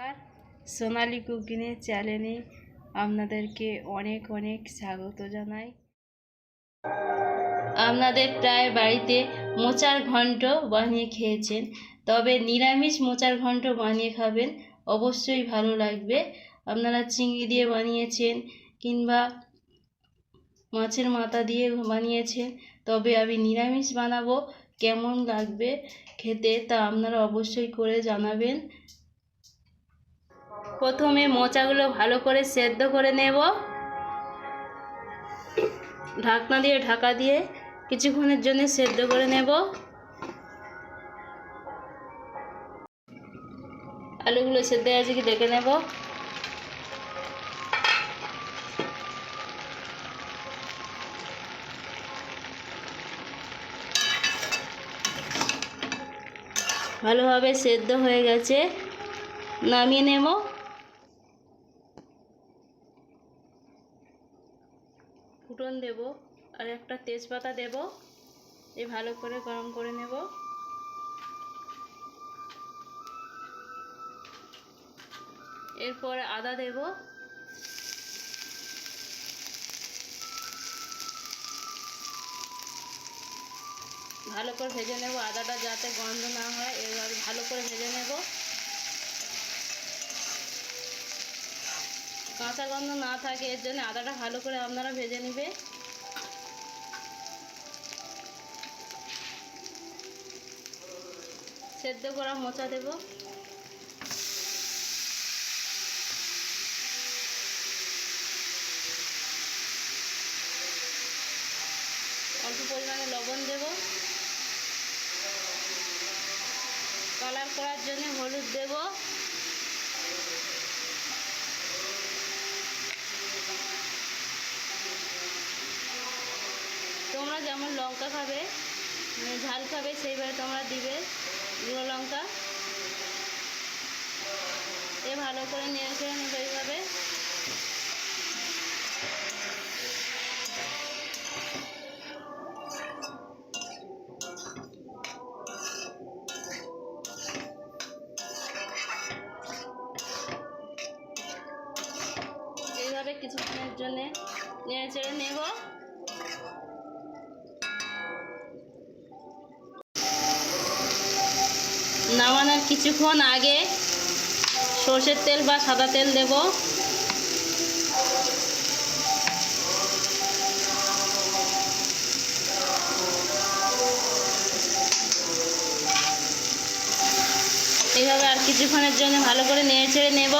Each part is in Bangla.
নমস্কার। সোনালি কুকিংয়ের চ্যানেলে আপনাদেরকে অনেক অনেক স্বাগত জানাই। আপনাদের প্রায় বাড়িতে মোচার ঘন্ট বানিয়ে খেয়েছেন, তবে নিরামিষ মোচার ঘন্ট বানিয়ে খাবেন অবশ্যই ভালো লাগবে। আপনারা চিংড়ি দিয়ে বানিয়েছেন কিংবা মাছের মাথা দিয়ে বানিয়েছেন, তবে আমি নিরামিষ বানাবো কেমন লাগবে খেতে তা আপনারা অবশ্যই করে জানাবেন। প্রথমে মোচাগুলো ভালো করে সেদ্ধ করে নেব। ঢাকনা দিয়ে ঢাকা দিয়ে কিছুক্ষণের জন্য সেদ্ধ করে নেব। আলুগুলো সেদ্ধ আছে কি দেখে নেব। ভালোভাবে সেদ্ধ হয়ে গেছে। নামিয়ে নেব। ফুটন দেব আর একটা তেজপাতা দেব। এই ভালো করে গরম করে নেব। এরপর আদা দেব। ভালো করে ভেজে নেব। আদাটা যাতে গন্ধ না হয় এবার ভালো করে ভেজে নেব। কাঁচা গন্ধ না থাকে, এর জন্য আদাটা ভালো করে আপনারা ভেজে নেবে। সেদ্ধ করা মোচা দেব। অল্প পরিমাণে লবণ দেব। কালার করার জন্য হলুদ দেব তোমরা যেমন লঙ্কা খাবে ঝাল খাবে, সেইভাবে তোমরা দিবে গুঁড়ো লঙ্কা। এ ভালো করে নেড়ে চেড়ে নেবে এইভাবে। এইভাবে কিছুক্ষণের জন্য নেড়ে চেড়ে নেব। নামানোর কিছুক্ষণ আগে সর্ষের তেল বা সাদা তেল দেব। এইভাবে আর কিছুক্ষণের জন্য ভালো করে নেড়ে ছেড়ে নেব।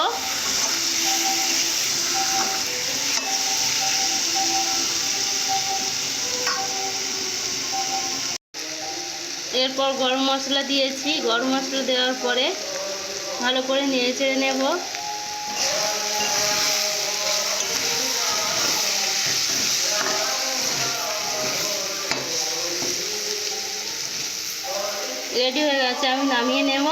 এরপর গরম মশলা দিয়েছি। গরম মশলা দেওয়ার পরে ভালো করে নেড়ে চেড়ে নেব। রেডি হয়ে গেছে, আমি নামিয়ে নেব।